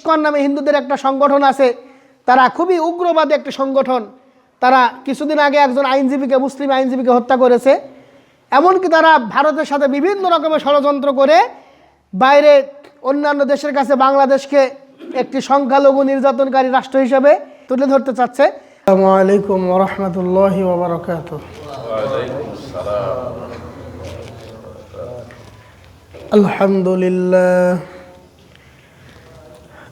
ISKCON নামে হিন্দুদের একটা সংগঠন আছে। তারা খুবই উগ্রবাদী একটা সংগঠন। তারা কিছুদিন আগে একজন আইনজীবীকে, মুসলিম আইনজীবীকে হত্যা করেছে। এমনকি তারা ভারতের সাথে বিভিন্ন রকমের ষড়যন্ত্র করে বাইরে অন্যান্য দেশের কাছে বাংলাদেশকে একটি সংখ্যালঘু নির্যাতনকারী রাষ্ট্র হিসেবে তুলে ধরতে চাচ্ছে। আলহামদুলিল্লাহ।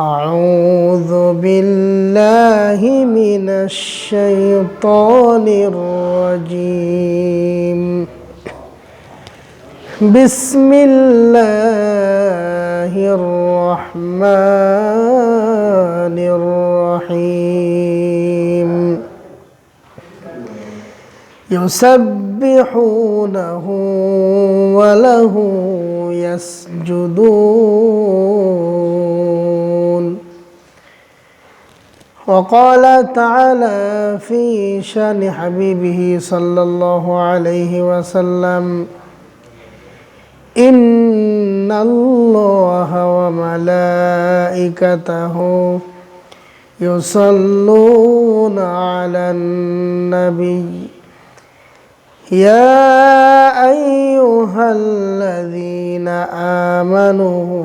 أعوذ بالله من الشيطان الرجيم. بسم الله الرحمن الرحيم. يسبحونه وله يسجدون. وقال تعالى في شأن حبيبه صلى الله عليه وسلم إن الله وملائكته يصلون على النبي. يا أيها الذين آمنوا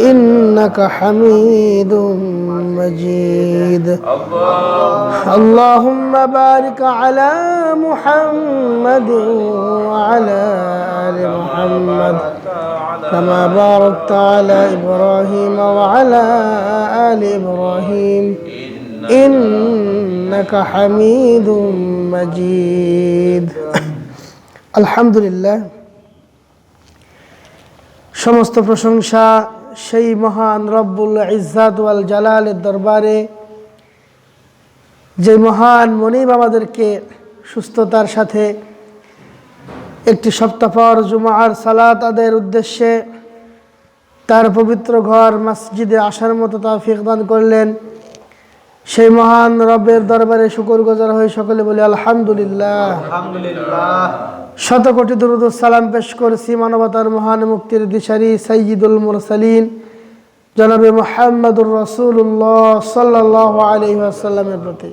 إنك حميد مجيد اللهم بارك على محمد وعلى آل محمد كما باركت على إبراهيم وعلى آل إبراهيم إنك حميد مجيد الحمد لله সমস্ত প্রশংসা সেই মহান রব্বুল ইজ্জাত ওয়াল জালালের দরবারে, যে মহান মনিব আমাদেরকে সুস্থতার সাথে একটি সপ্তাহ পর জুমার সালাত আদের উদ্দেশ্যে তার পবিত্র ঘর মসজিদে আসার মতো তৌফিক দান করলেন। সেই মহান রবের দরবারে শুকর গুজার হয়ে সকলে বলি আলহামদুলিল্লাহ। শত কোটি দুরুদ সালাম পেশ করছি মানবতার মহান মুক্তির দিশারি সৈয়দুল মুরসালিন, জনাবে মোহাম্মদুর রসুল্লাহ সাল্লাহ আলী আসাল্লামের প্রতি।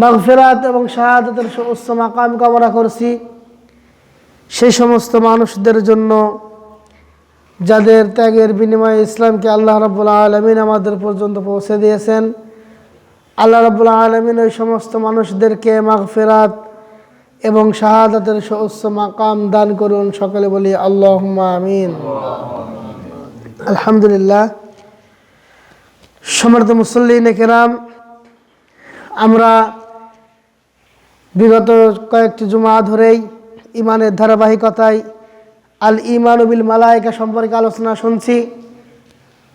মাগফেরাত এবং শাহাদতের সমস্ত মাকাম কামনা করছি। সেই সমস্ত মানুষদের জন্য যাদের ত্যাগের বিনিময়ে ইসলামকে আল্লাহ রব্বুল্লা আলমিন আমাদের পর্যন্ত পৌঁছে দিয়েছেন। আল্লাহ রব্বুল্লা আলমিন ওই সমস্ত মানুষদেরকে মাগফেরাত এবং শাহাদাতের উচ্চ মাকাম দান করুন। সকলে বলি আল্লাহ আমিন। আলহামদুলিল্লাহ। সমর্থ মুসল্লিন কেরাম, আমরা বিগত কয়েকটি জুমা ধরেই ইমানের ধারাবাহিকতায় আল ইমান বিল মালায়িকা সম্পর্কে আলোচনা শুনছি।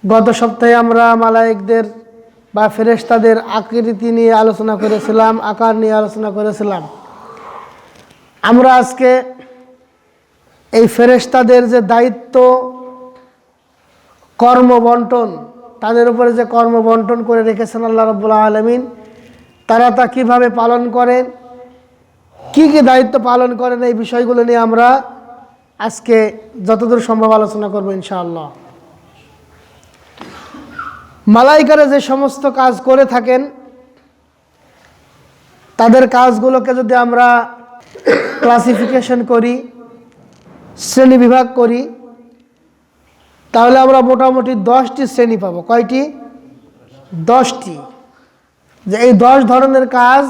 গত সপ্তাহে আমরা মালাইকদের বা ফেরেশতাদের আকৃতি নিয়ে আলোচনা করেছিলাম, আকার নিয়ে আলোচনা করেছিলাম। আমরা আজকে এই ফেরেশতাদের যে দায়িত্ব, কর্ম বন্টন, তাদের উপরে যে কর্ম বন্টন করে রেখেছেন আল্লাহ রব্বুল্লাহ আলমিন, তারা তা কীভাবে পালন করেন? কি কি দায়িত্ব পালন করেন? এই বিষয়গুলো নিয়ে আমরা আজকে যতদূর সম্ভব আলোচনা করব ইনশাআল্লাহ। মালাইকারা যে সমস্ত কাজ করে থাকেন, তাদের কাজগুলোকে যদি আমরা ক্লাসিফিকেশন করি, শ্রেণি বিভাগ করি, তাহলে আমরা মোটামুটি দশটি শ্রেণি পাবো। কয়টি? দশটি। যে এই দশ ধরনের কাজ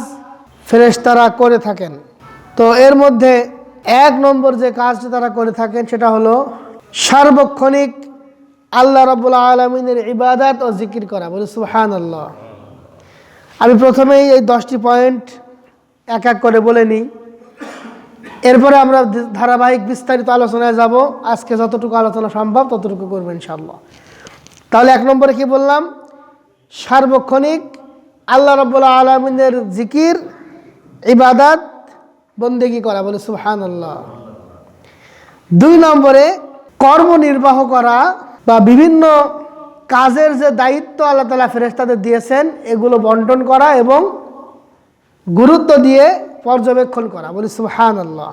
ফেরেশতারা করে থাকেন। তো এর মধ্যে এক নম্বর যে কাজটি তারা করে থাকেন, সেটা হলো সার্বক্ষণিক আল্লাহ রব্বুল আলমিনের ইবাদাত ও জিকির করা। বলে সুহান আল্লাহ আমি প্রথমেই এই দশটি পয়েন্ট এক এক করে বলে নিই। এরপরে আমরা ধারাবাহিক বিস্তারিত আলোচনায় যাব। আজকে যতটুকু আলোচনা সম্ভব ততটুকু করব ইনশাল্লাহ তাহলে এক নম্বরে কি বললাম? সার্বক্ষণিক আল্লাহ রব্বুল্লা আলমিনের জিকির, ইবাদাত, বন্দেগি করা, বলে সুহান আল্লাহ দুই নম্বরে কর্ম নির্বাহ করা বা বিভিন্ন কাজের যে দায়িত্ব আল্লাহ তালা ফেরেস্তাদের দিয়েছেন, এগুলো বন্টন করা এবং গুরুত্ব দিয়ে পর্যবেক্ষণ করা। বলি সুহান আল্লাহ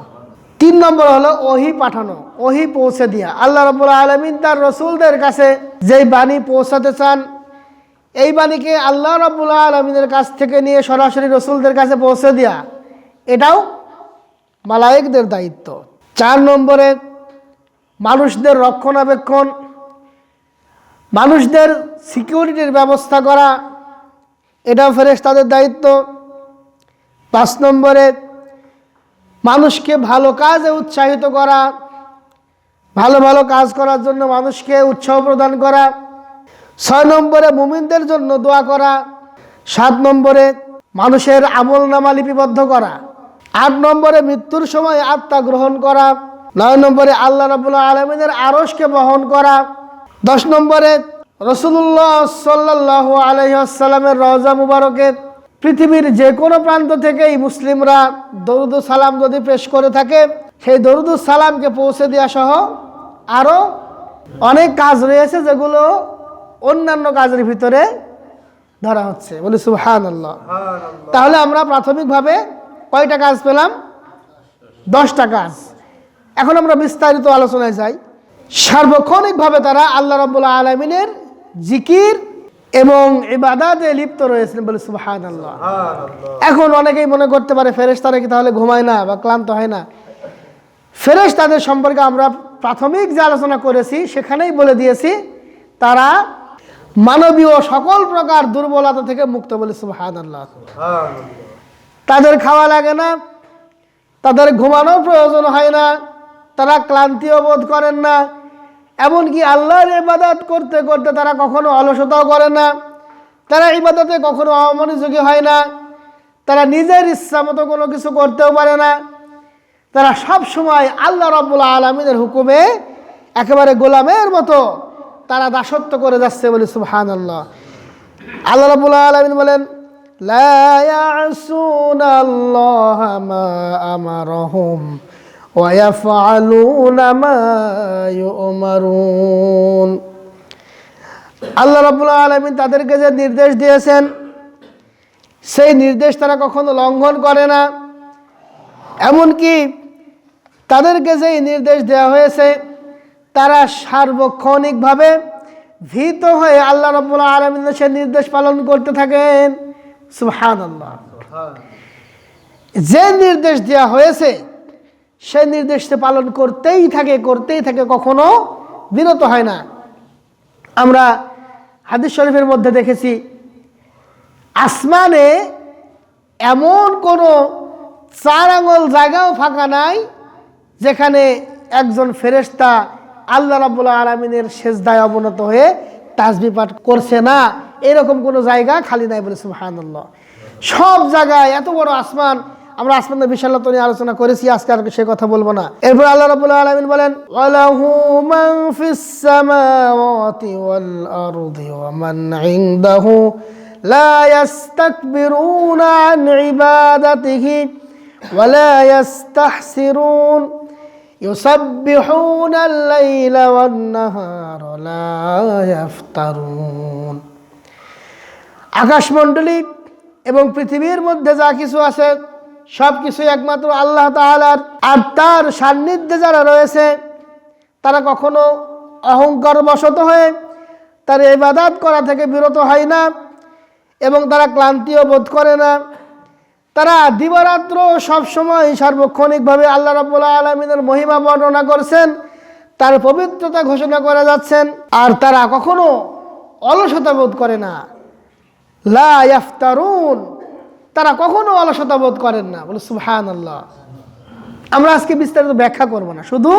তিন নম্বর হলো ওহি পাঠানো, ওহি পৌঁছে দিয়া। আল্লাহ রবুল্লা আলমিন তার রসুলদের কাছে যেই বাণী পৌঁছাতে চান, এই বাণীকে আল্লাহ রবুল্লা আলমিনের কাছ থেকে নিয়ে সরাসরি রসুলদের কাছে পৌঁছে দেওয়া এটাও মালায়েকদের দায়িত্ব। চার নম্বরে, মানুষদের রক্ষণাবেক্ষণ, মানুষদের সিকিউরিটির ব্যবস্থা করা, এটাও ফেরেস তাদের দায়িত্ব। পাঁচ নম্বরে, মানুষকে ভালো কাজে উৎসাহিত করা, ভালো ভালো কাজ করার জন্য মানুষকে উৎসাহ প্রদান করা, ছয় নম্বরে মুমিনদের জন্য দোয়া করা, সাত নম্বরে মানুষের আমল নামা লিপিবদ্ধ করা, আট নম্বরে মৃত্যুর সময় আত্মা গ্রহণ করা, নয় নম্বরে আল্লাহ রাবুল্লাহ আলমিনের আরসকে বহন করা, দশ নম্বরে রসুল্লাহ সাল্লাহ আলহিহাসাল্লামের রওজা মুবারকে পৃথিবীর যে কোনো প্রান্ত থেকেই মুসলিমরা দরুদ সালাম যদি পেশ করে থাকে সেই দরুদ সালামকে পৌঁছে দেওয়া সহ আরও অনেক কাজ রয়েছে যেগুলো অন্যান্য কাজের ভিতরে ধরা হচ্ছে। বলি সুহান আল্লাহ তাহলে আমরা প্রাথমিকভাবে কয়টা কাজ পেলাম? দশটা কাজ। এখন আমরা বিস্তারিত আলোচনায় যাই। সার্বক্ষণিকভাবে তারা আল্লাহ রব্বুল্লাহ আলমিনের জিকির এবং ইবাদাতে লিপ্ত রয়েছেন বলে সুবাহান আল্লাহ এখন অনেকেই মনে করতে পারে ফেরেশ তারা কি তাহলে ঘুমায় না বা ক্লান্ত হয় না? ফেরেশ তাদের সম্পর্কে আমরা প্রাথমিক যে আলোচনা করেছি সেখানেই বলে দিয়েছি তারা মানবীয় সকল প্রকার দুর্বলতা থেকে মুক্ত বলে সুবাহান আল্লাহ তাদের খাওয়া লাগে না তাদের ঘুমানোর প্রয়োজন হয় না তারা ক্লান্তিও বোধ করেন না এমনকি আল্লাহর ইবাদত করতে করতে তারা কখনো অলসতাও করে না, তারা ইবাদতে কখনো অমনোযোগী হয় না, তারা নিজের ইচ্ছা মতো কোনো কিছু করতেও পারে না। তারা সব সময় আল্লাহ রব্বুল আলমিনের হুকুমে একেবারে গোলামের মতো তারা দাসত্ব করে যাচ্ছে বলে সুহান আল্লাহ আল্লাহ রব্বুল আলমিন বলেন, লা ইয়াসুন ويفعلون ما يؤمرون আল্লাহ রাবুল্লাহ আলমিন তাদেরকে যে নির্দেশ দিয়েছেন সেই নির্দেশ তারা কখনো লঙ্ঘন করে না এমনকি তাদেরকে যেই নির্দেশ দেওয়া হয়েছে তারা সার্বক্ষণিকভাবে ভীত হয়ে আল্লাহ রব্বুল্লাহ আলমিনের সে নির্দেশ পালন করতে থাকেন সুহান আল্লাহ যে নির্দেশ দেওয়া হয়েছে সে নির্দেশ পালন করতেই থাকে করতেই থাকে, কখনো বিরত হয় না। আমরা হাদিস শরীফের মধ্যে দেখেছি, আসমানে এমন কোনো চার আঙুল জায়গাও ফাঁকা নাই, যেখানে একজন ফেরেস্তা আল্লাহ রাবুল্লাহ আলমিনের শেষদায় অবনত হয়ে তাজবি পাঠ করছে না, এরকম কোনো জায়গা খালি নাই বলে সুহানুল্লাহ সব জায়গায় এত বড় আসমান আমরা আসমানের বিশালতা নিয়ে আলোচনা করেছি আজকে আর সে কথা বলবো না এরপর আল্লাহ রাব্বুল আলামিন বলেন ওয়ালাহু মান ফিস সামাওয়াতি ওয়াল আরদি ওয়া মান ইনদাহু লা ইয়াস্তাকবিরুনা আন ইবাদাতিহি ওয়া লা ইয়াস্তাহসিরুন يسبحون الليل والنهار لا يفترون আকাশমণ্ডলী এবং পৃথিবীর মধ্যে যা কিছু আছে সব কিছুই একমাত্র আল্লাহ তাআলার। আর তার সান্নিধ্যে যারা রয়েছে, তারা কখনো অহংকার বশত হয়ে তার ইবাদাত করা থেকে বিরত হয় না এবং তারা ক্লান্তিও বোধ করে না। তারা দিবারাত্র সবসময় সার্বক্ষণিকভাবে আল্লাহ রাবুল আলমিনের মহিমা বর্ণনা করছেন, তার পবিত্রতা ঘোষণা করে যাচ্ছেন, আর তারা কখনো অলসতা বোধ করে না। লা ইয়াফতারুন। তারা কখনো অলসতা বোধ করেন না। বলে সুবহান আল্লাহ আমরা আজকে বিস্তারিত ব্যাখ্যা করব না। শুধু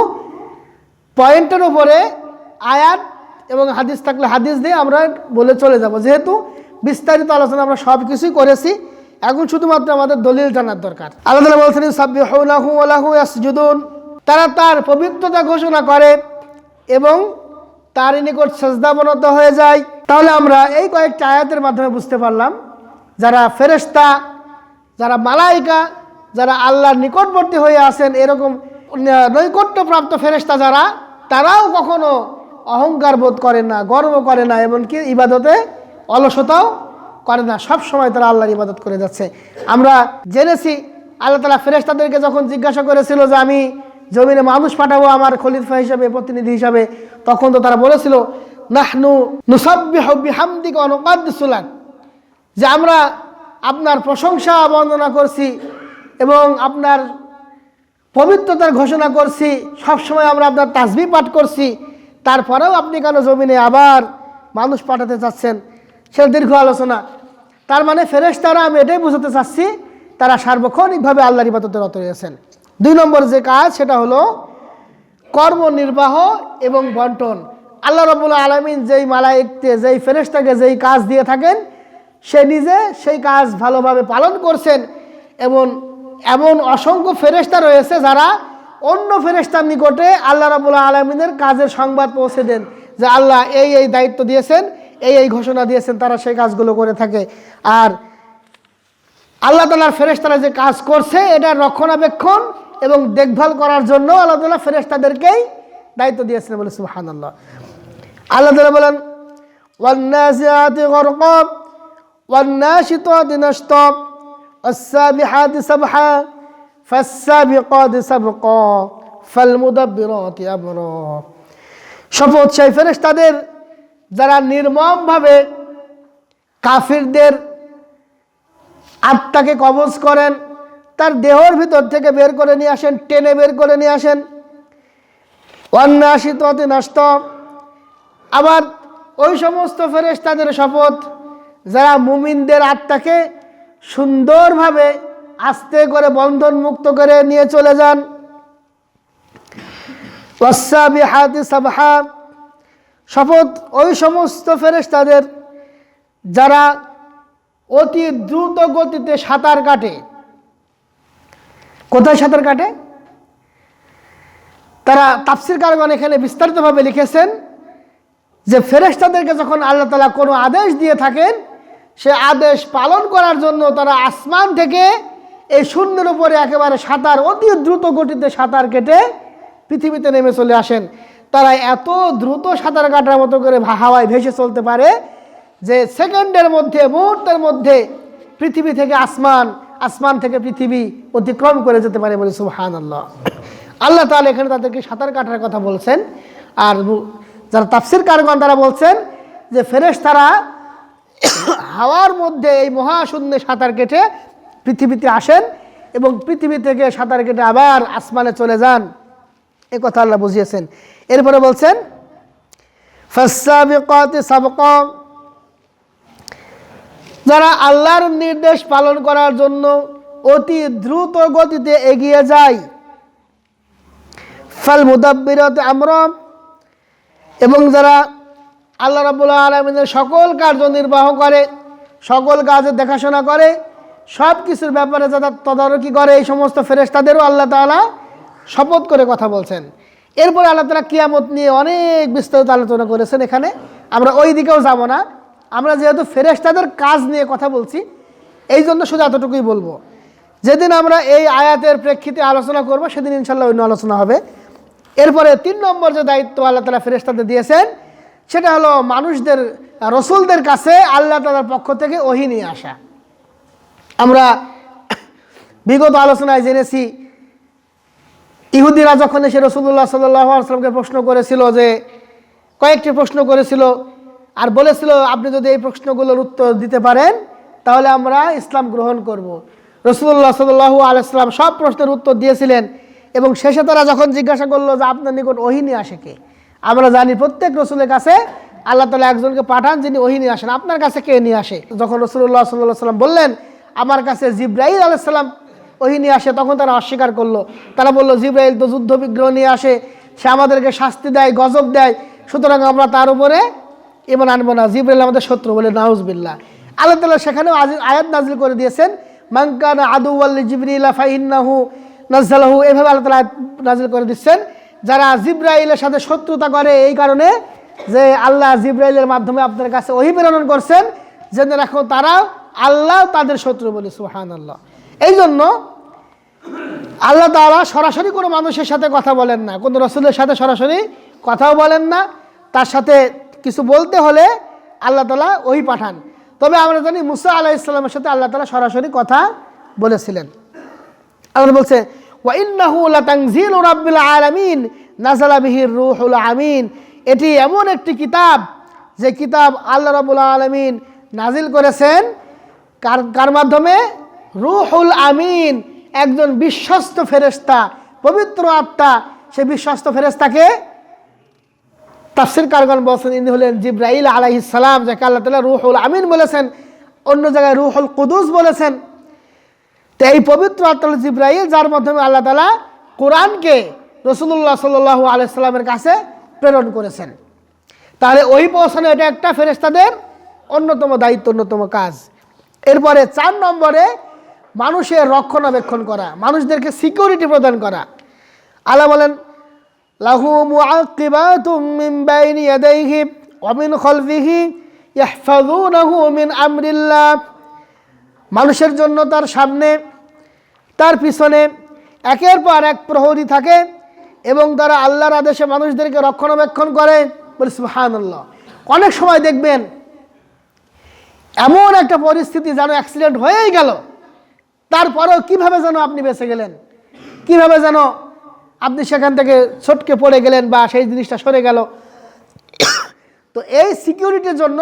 পয়েন্টের উপরে আয়াত এবং হাদিস থাকলে হাদিস দিয়ে আমরা বলে চলে যাব। যেহেতু বিস্তারিত আলোচনা আমরা সব কিছুই করেছি, এখন শুধুমাত্র আমাদের দলিল জানার দরকার। তাআলা বলছেন ইয়াসজুদুন। তারা তার পবিত্রতা ঘোষণা করে এবং তার নিকট সেজদাবনত হয়ে যায়। তাহলে আমরা এই কয়েকটা আয়াতের মাধ্যমে বুঝতে পারলাম যারা ফেরেশতা, যারা মালাইকা, যারা আল্লাহর নিকটবর্তী হয়ে আছেন, এরকম নৈকট্যপ্রাপ্ত ফেরেশতা যারা, তারাও কখনো অহংকার বোধ করে না, গর্ব করে না, এমনকি ইবাদতে অলসতাও করে না। সব সময় তারা আল্লাহর ইবাদত করে যাচ্ছে। আমরা জেনেছি, আল্লাহ তালা ফেরেশতাদেরকে যখন জিজ্ঞাসা করেছিল যে, আমি জমিনে মানুষ পাঠাবো আমার খলিফা হিসাবে, প্রতিনিধি হিসাবে? তখন তো তারা বলেছিল, নাহনু নুসাব্বি হব্বি হামদিক অনুকাদ্দুলাক যে আমরা আপনার প্রশংসা বর্ণনা করছি এবং আপনার পবিত্রতার ঘোষণা করছি, সবসময় আমরা আপনার তাজবি পাঠ করছি, তারপরেও আপনি কেন জমিনে আবার মানুষ পাঠাতে চাচ্ছেন? সে দীর্ঘ আলোচনা। তার মানে ফেরেশ তারা আমি এটাই বোঝাতে চাচ্ছি, তারা সার্বক্ষণিকভাবে আল্লাহর ইবাদতে রত রয়েছেন। দুই নম্বর যে কাজ, সেটা হলো কর্ম নির্বাহ এবং বন্টন। আল্লাহ রবুল্লা আলমিন যেই মালাইকতে যেই ফেরেশতাকে যেই কাজ দিয়ে থাকেন সে নিজে সেই কাজ ভালোভাবে পালন করছেন এবং এমন অসংখ্য ফেরেস্তা রয়েছে যারা অন্য ফেরেস্তার নিকটে আল্লাহ রাবুল্লাহ আলমিনের কাজের সংবাদ পৌঁছে দেন যে আল্লাহ এই এই দায়িত্ব দিয়েছেন, এই এই ঘোষণা দিয়েছেন, তারা সেই কাজগুলো করে থাকে। আর আল্লাহ তালার ফেরেস্তারা যে কাজ করছে, এটা রক্ষণাবেক্ষণ এবং দেখভাল করার জন্য আল্লাহ তালা ফেরেস্তাদেরকেই দায়িত্ব দিয়েছেন বলে সুহান আল্লাহ আল্লাহ তালা বলেন والناشطات نشطا والسابحات سبحا فالسابقات سبقا فالمدبرات أمرا শপথ সেই ফেরেশতাদের যারা নির্মমভাবে কাফিরদের আত্মাকে কবজ করেন তার দেহর ভিতর থেকে বের করে নিয়ে আসেন টেনে বের করে নিয়ে আসেন অন্যাসিত অতি নষ্ট আবার ওই সমস্ত ফেরেশতাদের শপথ যারা মুমিনদের আত্মাকে সুন্দরভাবে আস্তে করে বন্ধন মুক্ত করে নিয়ে চলে যান। শপথ, ওই সমস্ত ফেরেশতাদের যারা অতি দ্রুত গতিতে সাঁতার কাটে। কোথায় সাঁতার কাটে? তারা তাফসির কারগণ এখানে বিস্তারিতভাবে লিখেছেন যে, ফেরেশতাদেরকে যখন আল্লাহ তালা কোনো আদেশ দিয়ে থাকেন সে আদেশ পালন করার জন্য তারা আসমান থেকে এই শূন্যের উপরে একেবারে সাঁতার, অতি দ্রুত গতিতে সাঁতার কেটে পৃথিবীতে নেমে চলে আসেন। তারা এত দ্রুত সাঁতার কাটার মতো করে হাওয়ায় ভেসে চলতে পারে যে সেকেন্ডের মধ্যে, মুহূর্তের মধ্যে পৃথিবী থেকে আসমান আসমান থেকে পৃথিবী অতিক্রম করে যেতে পারে বলে সুবহান আল্লাহ আল্লাহ তাহলে এখানে তাদেরকে সাঁতার কাটার কথা বলছেন। আর যারা তাফসির কারগণ তারা বলছেন যে ফেরেশ তারা হাওয়ার মধ্যে এই মহাশূন্যে সাঁতার কেটে পৃথিবীতে আসেন এবং পৃথিবী থেকে সাঁতার কেটে আবার আসমানে চলে যান। এ কথা আল্লাহ বুঝিয়েছেন। এরপরে বলছেন যারা আল্লাহর নির্দেশ পালন করার জন্য অতি দ্রুত গতিতে এগিয়ে যায় ফাল মুদাব্বিরত আমরম এবং যারা আল্লাহ রাবুল্লাহ আলমিনের সকল কার্য নির্বাহ করে, সকল কাজের দেখাশোনা করে সব কিছুর ব্যাপারে যারা তদারকি করে, এই সমস্ত ফেরেশতাদেরও আল্লাহ তাআলা শপথ করে কথা বলছেন। এরপরে আল্লাহ তালা কিয়ামত নিয়ে অনেক বিস্তারিত আলোচনা করেছেন এখানে। আমরা ওই দিকেও যাব না। আমরা যেহেতু ফেরেশতাদের কাজ নিয়ে কথা বলছি এই জন্য শুধু এতটুকুই বলব। যেদিন আমরা এই আয়াতের প্রেক্ষিতে আলোচনা করব, সেদিন ইনশাল্লাহ অন্য আলোচনা হবে। এরপরে তিন নম্বর যে দায়িত্ব আল্লাহ তালা ফেরেশতাদের দিয়েছেন সেটা হলো মানুষদের রসুলদের কাছে আল্লাহ তালার পক্ষ থেকে ওহি নিয়ে আসা আমরা বিগত আলোচনায় জেনেছি, ইহুদিরা যখন এসে রসুল্লাহ সাল্লামকে প্রশ্ন করেছিল যে, কয়েকটি প্রশ্ন করেছিল, আর বলেছিল, আপনি যদি এই প্রশ্নগুলোর উত্তর দিতে পারেন, তাহলে আমরা ইসলাম গ্রহণ করব। রসুল্লাহ সাল্লু আলাইসলাম সব প্রশ্নের উত্তর দিয়েছিলেন এবং শেষে তারা যখন জিজ্ঞাসা করল যে, আপনার নিকট ওহিনী আসে কে আমরা জানি প্রত্যেক রসুলের কাছে আল্লাহ তালা একজনকে পাঠান যিনি ওহিনী আসেন। আপনার কাছে কে নিয়ে আসে? যখন রসুল্লাহ সাল্লাহ সাল্লাম বললেন, আমার কাছে জিব্রাহিল আলাইসাল্লাম ওহি নিয়ে আসে, তখন তারা অস্বীকার করল। তারা বলল, জিব্রাইল তো যুদ্ধ বিগ্রহ নিয়ে আসে, সে আমাদেরকে শাস্তি দেয়, গজব দেয়, সুতরাং আমরা তার উপরে এমন আনব না। জিব্রাইল আমাদের শত্রু বলে নাউজবিল্লা আল্লাহ তালা সেখানেও আজি আয়াত নাজিল করে দিয়েছেন মাঙ্কানা আদু আল্লি জিবরিল্লা ফাইন্নাহু নাজালাহু এভাবে আল্লাহ তালা নাজিল করে দিচ্ছেন। যারা জিব্রাইলের সাথে শত্রুতা করে এই কারণে যে আল্লাহ জিব্রাইলের মাধ্যমে আপনার কাছে ওহি প্রেরণ করছেন জেনে রাখো তারা আল্লাহ তাদের শত্রু বলে সুহান আল্লাহ এই জন্য আল্লাহ তাআলা সরাসরি কোনো মানুষের সাথে কথা বলেন না, কোনো রসুলের সাথে সরাসরি কথাও বলেন না, তার সাথে কিছু বলতে হলে আল্লাহ তালা ওই পাঠান। তবে আমরা জানি মুসা আলাহ ইসলামের সাথে আল্লাহ তালা সরাসরি কথা বলেছিলেন। আমরা বলছে ওয়াইন্নাহু লাতানজিলু রাব্বিল আলামিন, নাযালা বিহির রূহুল আমিন। এটি এমন একটি কিতাব, যে কিতাব আল্লাহ রাব্বুল আলামিন নাজিল করেছেন। কার কার মাধ্যমে? রুহুল আমিন, একজন বিশ্বস্ত ফেরেস্তা পবিত্র আত্মা। সে বিশ্বস্ত ফেরেস্তাকে তাফসির কারগণ বলছেন, ইনি হলেন জিব্রাইল আলাইহিস সালাম, যাকে আল্লাহ তালা রুহুল আমিন বলেছেন। অন্য জায়গায় রুহুল কুদুস বলেছেন। তো এই পবিত্র আত্মা জিব্রাইল, যার মাধ্যমে আল্লাহ তালা কোরআনকে রসুল্লাহ সাল্লাহ আলাইসাল্লামের কাছে প্রেরণ করেছেন। তাহলে ওই পৌঁছানো এটা একটা ফেরেস্তাদের অন্যতম দায়িত্ব, অন্যতম কাজ। এরপরে চার নম্বরে মানুষের রক্ষণাবেক্ষণ করা, মানুষদেরকে সিকিউরিটি প্রদান করা। আল্লাহ বলেন, লাহু মুআকিবাতুম মিন আমরিল্লাহ। মানুষের জন্য তার সামনে, তার পিছনে একের পর এক প্রহরী থাকে এবং তারা আল্লাহর আদেশে মানুষদেরকে রক্ষণাবেক্ষণ করে। বলে, সুবহানাল্লাহ। অনেক সময় দেখবেন, এমন একটা পরিস্থিতি যেন অ্যাক্সিডেন্ট হয়েই গেল, তারপরেও কীভাবে যেন আপনি বেঁচে গেলেন? কীভাবে যেন আপনি সেখান থেকে ছটকে পড়ে গেলেন বা সেই জিনিসটা সরে গেল? তো এই সিকিউরিটির জন্য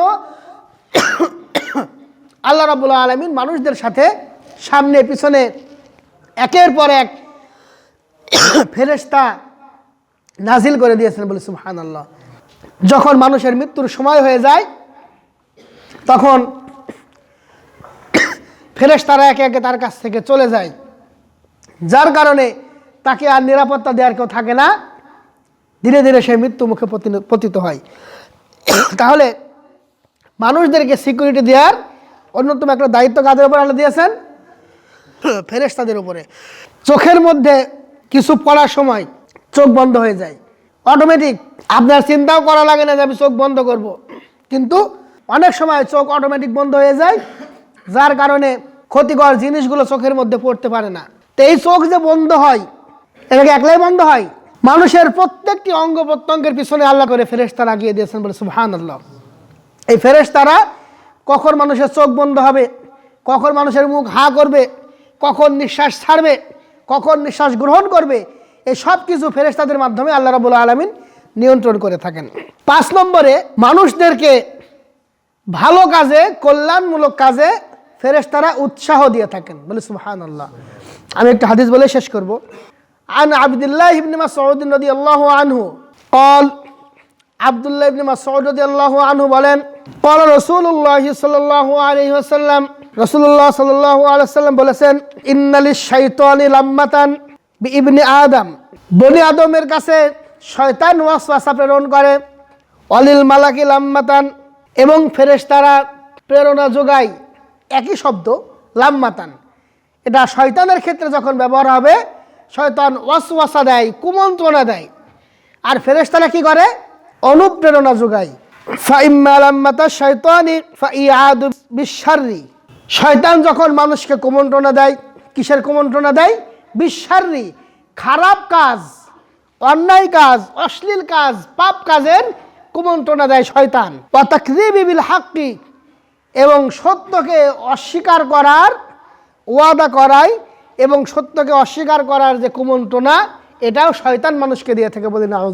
আল্লাহ রাবুল আলমিন মানুষদের সাথে সামনে, পিছনে, একের পর এক ফেরেস্তা নাজিল করে দিয়েছেন বলে সুহান আল্লাহ যখন মানুষের মৃত্যুর সময় হয়ে যায়, তখন ফেরেস তারা একে একে তার কাছ থেকে চলে যায়। যার কারণে তাকে আর নিরাপত্তা দেওয়ার কেউ থাকে না। ধীরে ধীরে সে মৃত্যু মুখে পতি- পতিত হয়। তাহলে মানুষদেরকে সিকিউরিটি দেওয়ার অন্যতম একটা দায়িত্ব কাদের উপর আল্লাহ দিয়েছেন? ফেরেশতাদের উপরে। চোখের মধ্যে কিছু পড়ার সময় চোখ বন্ধ হয়ে যায়। অটোমেটিক আপনার চিন্তাও করা লাগে না যে আমি চোখ বন্ধ করব। কিন্তু অনেক সময় চোখ অটোমেটিক বন্ধ হয়ে যায়, যার কারণে ক্ষতিকর জিনিসগুলো চোখের মধ্যে পড়তে পারে না। তো এই চোখ যে বন্ধ হয় এটাকে একলাই বন্ধ হয়? মানুষের প্রত্যেকটি অঙ্গ প্রত্যঙ্গের পিছনে আল্লাহ করে ফেরেশতা লাগিয়ে দিয়েছেন বলে সুবহান আল্লাহ এই ফেরেশতারা কখন মানুষের চোখ বন্ধ হবে কখন মানুষের মুখ হা করবে কখন নিঃশ্বাস ছাড়বে কখন নিঃশ্বাস গ্রহণ করবে এই সব কিছু ফেরেশতাদের মাধ্যমে আল্লাহ রাবুল আলমিন নিয়ন্ত্রণ করে থাকেন পাঁচ নম্বরে মানুষদেরকে ভালো কাজে কল্যাণমূলক কাজে ফেরেশতারা উৎসাহ দিয়ে থাকেন বলে সুবহান আল্লাহ আমি একটা হাদিস বলে শেষ করব আন আবদুল্লাহ ইবনে মাসউদ রাদিয়াল্লাহু আনহু قال আবদুল্লাহ ইবনে মাসউদ রাদিয়াল্লাহু আনহু বলেন قال রাসূলুল্লাহ সাল্লাল্লাহু আলাইহি ওয়াসাল্লাম রাসূলুল্লাহ সাল্লাল্লাহু আলাইহি ওয়াসাল্লাম বলেছেন ইন্নালিশ শাইতানি লাম্মাতান বিইবনি আদম বনি আদমের কাছে শয়তান ওয়াসওয়াসা প্রেরণ করে অলিল মালাকি লাম্মাতান এবং ফেরেশতারা প্রেরণা যোগায় একই শব্দ লাম্মাতান এটা শয়তানের ক্ষেত্রে যখন ব্যবহার হবে শয়তান ওয়াসওয়াসা দেয় কুমন্ত্রণা দেয় আর ফেরেশতারা কি করে অনুপ্রেরণা লাম্মাতা শয়তানি যখন মানুষকে কুমন্ত্রণা দেয়, কিসের কুমন্ত্রণা দেয়? বিশাররি খারাপ কাজ, অন্যায় কাজ, অশ্লীল কাজ, পাপ কাজের কুমন্ত্রণা দেয় শয়তান। বিল হাক্কি, এবং সত্যকে অস্বীকার করার ওয়াদা করায়, এবং সত্যকে অস্বীকার করার যে কুমন্ত্রণা, এটাও শয়তান মানুষকে দিয়ে থাকে বলে ওয়া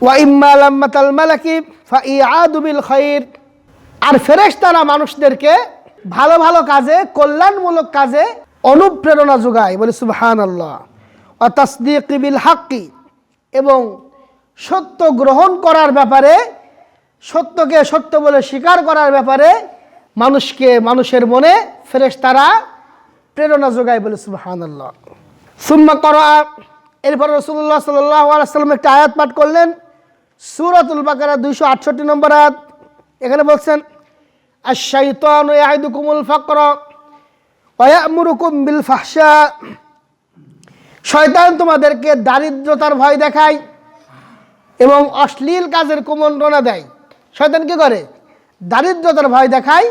ইম্মা লাম্মাতাল মালাকি ফা ইয়াদু বিল খাইর। আর ফেরেশতারা মানুষদেরকে ভালো ভালো কাজে, কল্যাণমূলক কাজে অনুপ্রেরণা যোগায়। বলে সুবহানাল্লাহ। ওয়া তাসদীক বিল হাক্কি। এবং সত্য গ্রহণ করার ব্যাপারে, সত্যকে সত্য বলে স্বীকার করার ব্যাপারে মানুষকে, মানুষের মনে ফেরেশতারা প্রেরণা যোগায় বলে সুবহানাল্লাহ। সুম্মা করা, এরপর রসুল্লাহ সাল্লাম একটা আয়াত পাঠ করলেন সুরাতুল বাকারা দুইশো আটষট্টি নম্বর আয়াত। এখানে বলছেন আশাইতান ইয়াহিদুকুমুল ফাকর বিল ফাহশা। শয়তান তোমাদেরকে দারিদ্রতার ভয় দেখায় এবং অশ্লীল কাজের কুমন্ত্রণা দেয়। শয়তান কি করে? দারিদ্রতার ভয় দেখায়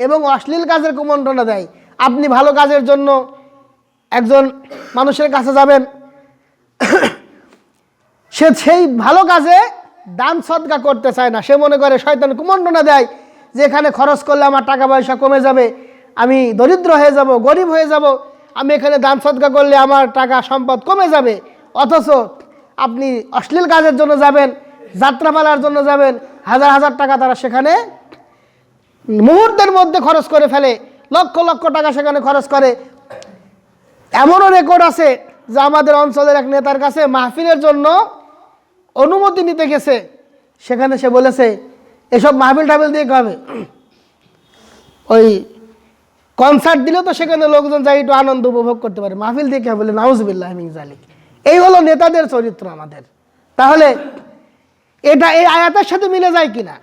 এবং অশ্লীল কাজের কুমন্ত্রণা দেয়। আপনি ভালো কাজের জন্য একজন মানুষের কাছে যাবেন। সে সেই ভালো কাজে দান সদকা করতে চায় না। সে মনে করে, শয়তান কুমন্ত্রণা দেয় যে এখানে খরচ করলে আমার টাকা পয়সা কমে যাবে, আমি দরিদ্র হয়ে যাব, গরিব হয়ে যাব, আমি এখানে দান সদকা করলে আমার টাকা সম্পদ কমে যাবে। অথচ আপনি অশ্লীল কাজের জন্য যাবেন, যাত্রাপালার জন্য যাবেন, হাজার হাজার টাকা তারা সেখানে মুহূর্তের মধ্যে খরচ করে ফেলে, লক্ষ লক্ষ টাকা সেখানে খরচ করে। এমনও রেকর্ড আছে যে আমাদের অঞ্চলের এক নেতার কাছে মাহফিলের জন্য অনুমতি নিতে গেছে। সেখানে সে বলেছে, এসব মাহফিল টাহফিল দিয়ে কি ওই কনসার্ট দিলে তো সেখানে লোকজন যাই একটু আনন্দ উপভোগ করতে পারে। মাহফিল দিয়ে কি বলে, নাউজবিল্লাহ জালিক এই হলো নেতাদের চরিত্র আমাদের। তাহলে এটা, এই আয়াতের সাথে মিলে যায় কিনা?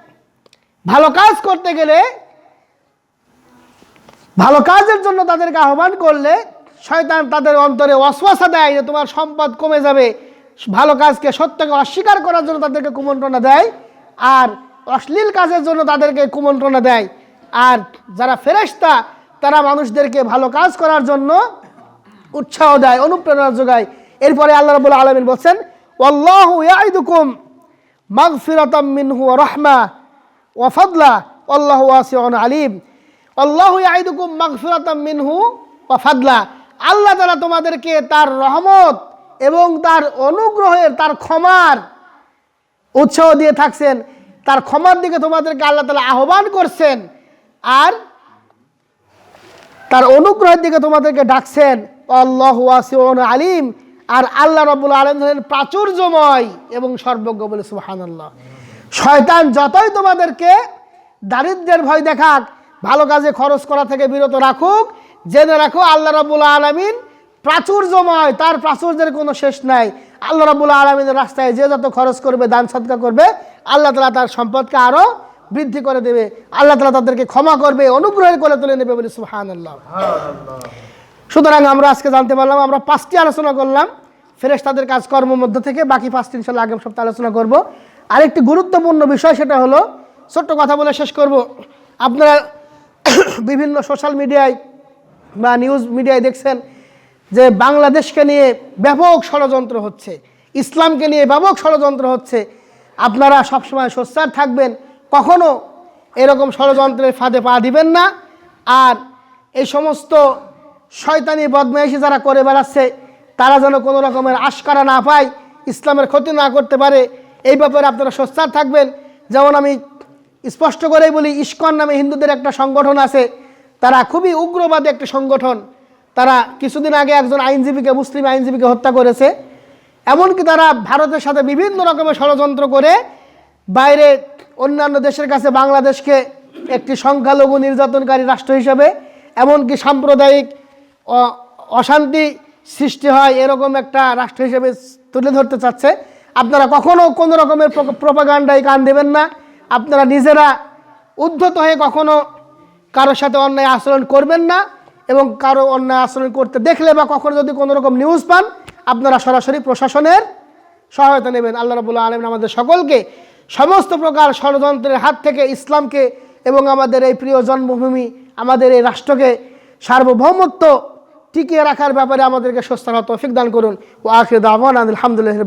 ভালো কাজ করতে গেলে, ভালো কাজের জন্য তাদেরকে আহ্বান করলে শয়তান তাদের অন্তরে অশ্বাসা দেয় যে তোমার সম্পদ কমে যাবে। ভালো কাজকে সত্যকে অস্বীকার করার জন্য তাদেরকে কুমন্ত্রণা দেয়, আর অশ্লীল কাজের জন্য তাদেরকে কুমন্ত্রণা দেয়। আর যারা ফেরেশতা, তারা মানুষদেরকে ভালো কাজ করার জন্য উৎসাহ দেয়, অনুপ্রেরণা যোগায়। এরপরে আল্লাহ রাবুল আলমিন বলছেন আল্লাহ ইয়াইদুকুম মাগফিরাতাম মিনহু রাহমা ওয়া ফাদলা আল্লাহু ওয়াসিউন আলিম। আল্লাহু ইয়াইদুকুম মাগফিরাতাম মিনহু ওয়াফাদলা আল্লাহ তাআলা তোমাদেরকে তার রহমত এবং তার অনুগ্রহের, তার ক্ষমার উৎসাহ দিয়ে থাকছেন। তার ক্ষমার দিকে তোমাদেরকে আল্লাহ তাআলা আহ্বান করছেন আর তার অনুগ্রহের দিকে তোমাদেরকে ডাকছেন। আল্লাহ আলিম। আর আল্লাহ রবুল আলম হলেন প্রাচুর্যময় এবং সর্বজ্ঞ বলে সুহান আল্লাহ শয়তান যতই তোমাদেরকে দারিদ্রের ভয় দেখাক, ভালো কাজে খরচ করা থেকে বিরত রাখুক, জেনে রাখো আল্লাহ রবুল আলমিন প্রাচুর্যময়, তার প্রাচুর্যের কোনো শেষ নাই। আল্লাহ রবুল আলমিনের রাস্তায় যে যত খরচ করবে, দান সৎকা করবে, আল্লাহ তালা তার সম্পদকে আরও বৃদ্ধি করে দেবে। আল্লাহ তালা তাদেরকে ক্ষমা করবে, অনুগ্রহের করে তুলে নেবে বলে সুহান সুতরাং আমরা আজকে জানতে পারলাম, আমরা পাঁচটি আলোচনা করলাম। ফেরেশ তাদের কাজকর্ম মধ্যে থেকে, বাকি পাঁচটি ইনশাল্লাহ আগামী সপ্তাহে আলোচনা করব। আরেকটি গুরুত্বপূর্ণ বিষয়, সেটা হলো, ছোট্ট কথা বলে শেষ করব। আপনারা বিভিন্ন সোশ্যাল মিডিয়ায় বা নিউজ মিডিয়ায় দেখছেন যে বাংলাদেশকে নিয়ে ব্যাপক ষড়যন্ত্র হচ্ছে, ইসলামকে নিয়ে ব্যাপক ষড়যন্ত্র হচ্ছে, আপনারা সবসময় সোচ্চার থাকবেন, কখনো এরকম ষড়যন্ত্রের ফাঁদে পা দিবেন না। আর এই সমস্ত শয়তানি বদমাইশি যারা করে বেড়াচ্ছে, তারা যেন কোনো রকমের আশকারা না পায়, ইসলামের ক্ষতি না করতে পারে, এই ব্যাপারে আপনারা সোচ্চার থাকবেন। যেমন আমি স্পষ্ট করেই বলি, ইস্কন নামে হিন্দুদের একটা সংগঠন আছে, তারা খুবই উগ্রবাদী একটা সংগঠন। তারা কিছুদিন আগে একজন আইনজীবীকে, মুসলিম আইনজীবীকে হত্যা করেছে। এমনকি তারা ভারতের সাথে বিভিন্ন রকমের ষড়যন্ত্র করে বাইরে অন্যান্য দেশের কাছে বাংলাদেশকে একটি সংখ্যালঘু নির্যাতনকারী রাষ্ট্র হিসেবে, এমনকি সাম্প্রদায়িক অশান্তি সৃষ্টি হয় এরকম একটা রাষ্ট্র হিসেবে তুলে ধরতে চাচ্ছে। আপনারা কখনও কোনো রকমের প্রপাগান্ডায় কান দেবেন না। আপনারা নিজেরা উদ্ধত হয়ে কখনো কারোর সাথে অন্যায় আচরণ করবেন না। এবং কারও অন্যায় আচরণ করতে দেখলে বা কখনো যদি কোনো রকম নিউজ পান, আপনারা সরাসরি প্রশাসনের সহায়তা নেবেন। আল্লাহ রবুল্লা আলম আমাদের সকলকে সমস্ত প্রকার ষড়যন্ত্রের হাত থেকে ইসলামকে এবং আমাদের এই প্রিয় জন্মভূমি, আমাদের এই রাষ্ট্রকে সার্বভৌমত্ব টিকিয়ে রাখার ব্যাপারে আমাদেরকে সুস্থ তৌফিক দান করুন। ও আখির দাওয়ান আলহামদুলিল্লাহ